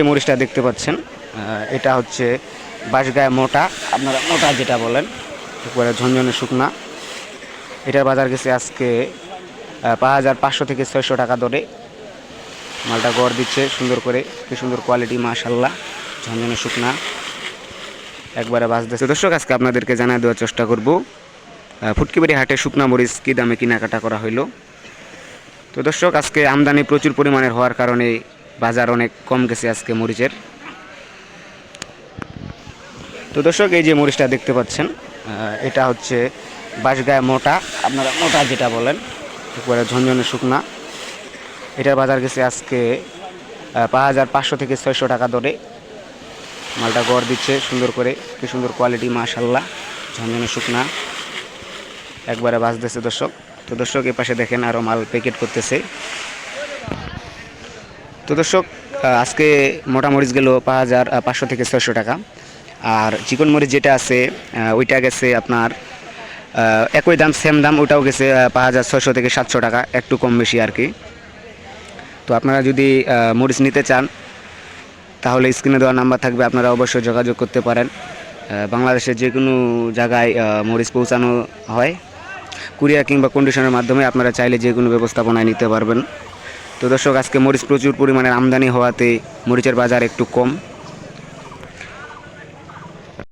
এই মরিচটা দেখতে পাচ্ছেন এটা হচ্ছে বাঁশগায়ে মোটা, আপনারা মোটা যেটা বলেন, একবারে ঝনঝনে শুকনা। এটার বাজার গেছে আজকে পাঁচ হাজার পাঁচশো থেকে ছয়শো টাকা দরে। মালটা গড় দিচ্ছে, সুন্দর করে, কি সুন্দর কোয়ালিটি মাশাল্লাহ ঝনঝনে শুকনা। একবারে বাজতেছে দর্শক, আজকে আপনাদেরকে জানিয়ে দেওয়ার চেষ্টা করব ফুটকিবাড়ি হাটে শুকনা মরিচ কী দামে কেনাকাটা করা হইল। তো দর্শক, আজকে আমদানি প্রচুর পরিমাণের হওয়ার কারণে বাজার অনেক কম গেছে আজকে মরিচের। তো দর্শক, এই যে মরিচটা দেখতে পাচ্ছেন এটা হচ্ছে বাঁশগায়ে মোটা, আপনারা মোটা যেটা বলেন, একবারে ঝনঝনে শুকনা। এটার বাজার গেছে আজকে পাঁচ হাজার পাঁচশো থেকে ছয়শো টাকা দরে। মালটা গড় দিচ্ছে সুন্দর করে, কি সুন্দর কোয়ালিটি মাশাল্লাহ, ঝনঝনে শুকনা। একবারে বাজতেছে দর্শক। তো দর্শক এ পাশে দেখেন আরও মাল প্যাকেট করতেছে। তো দর্শক আজকে মোটা মরিচ গেল পাঁচ হাজার পাঁচশো থেকে ছয়শো টাকা। আর চিকন মরিচ যেটা আছে ওইটা গেছে আপনার একই দাম সেম দাম, ওটাও গেছে পাঁচ হাজার ছয়শো থেকে সাতশো টাকা, একটু কম বেশি আর কি। তো আপনারা যদি মরিচ নিতে চান, তাহলে স্ক্রিনে দেওয়া নাম্বার থাকবে, আপনারা অবশ্যই যোগাযোগ করতে পারেন। বাংলাদেশের যে কোনো জায়গায় মরিচ পৌঁছানো হয়। কুরিয়ার কিংবা কন্ডিশনের মাধ্যমে আপনারা চাইলে যে কোনো ব্যবস্থাপনায় নিতে পারবেন। তো দর্শক আজকে মরিচ প্রচুর পরিমাণের আমদানি হওয়াতে মরিচের বাজার একটু কম।